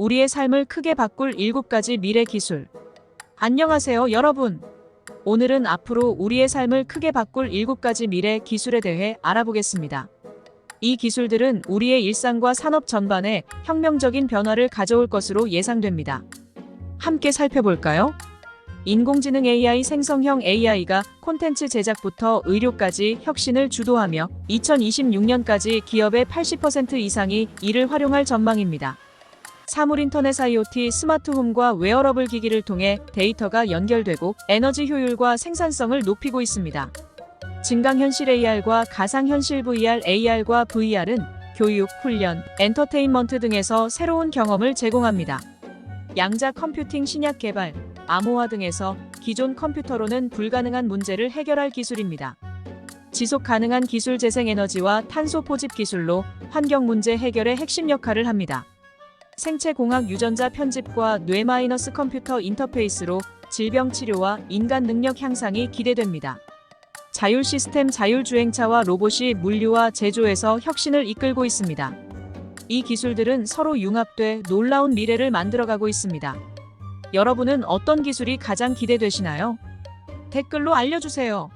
우리의 삶을 크게 바꿀 7가지 미래 기술. 안녕하세요, 여러분. 오늘은 앞으로 우리의 삶을 크게 바꿀 7가지 미래 기술에 대해 알아보겠습니다. 이 기술들은 우리의 일상과 산업 전반에 혁명적인 변화를 가져올 것으로 예상됩니다. 함께 살펴볼까요? 인공지능 AI 생성형 AI가 콘텐츠 제작부터 의료까지 혁신을 주도하며 2026년까지 기업의 80% 이상이 이를 활용할 전망입니다. 사물 인터넷 IoT 스마트홈과 웨어러블 기기를 통해 데이터가 연결되고 에너지 효율과 생산성을 높이고 있습니다. 증강현실 AR과 가상현실 VR, AR과 VR은 교육, 훈련, 엔터테인먼트 등에서 새로운 경험을 제공합니다. 양자 컴퓨팅 신약 개발, 암호화 등에서 기존 컴퓨터로는 불가능한 문제를 해결할 기술입니다. 지속 가능한 기술 재생 에너지와 탄소 포집 기술로 환경 문제 해결의 핵심 역할을 합니다. 생체 공학 유전자 편집과 뇌 마이너스 컴퓨터 인터페이스로 질병 치료와 인간 능력 향상이 기대됩니다. 자율 시스템 자율주행차와 로봇이 물류와 제조에서 혁신을 이끌고 있습니다. 이 기술들은 서로 융합돼 놀라운 미래를 만들어가고 있습니다. 여러분은 어떤 기술이 가장 기대되시나요? 댓글로 알려주세요.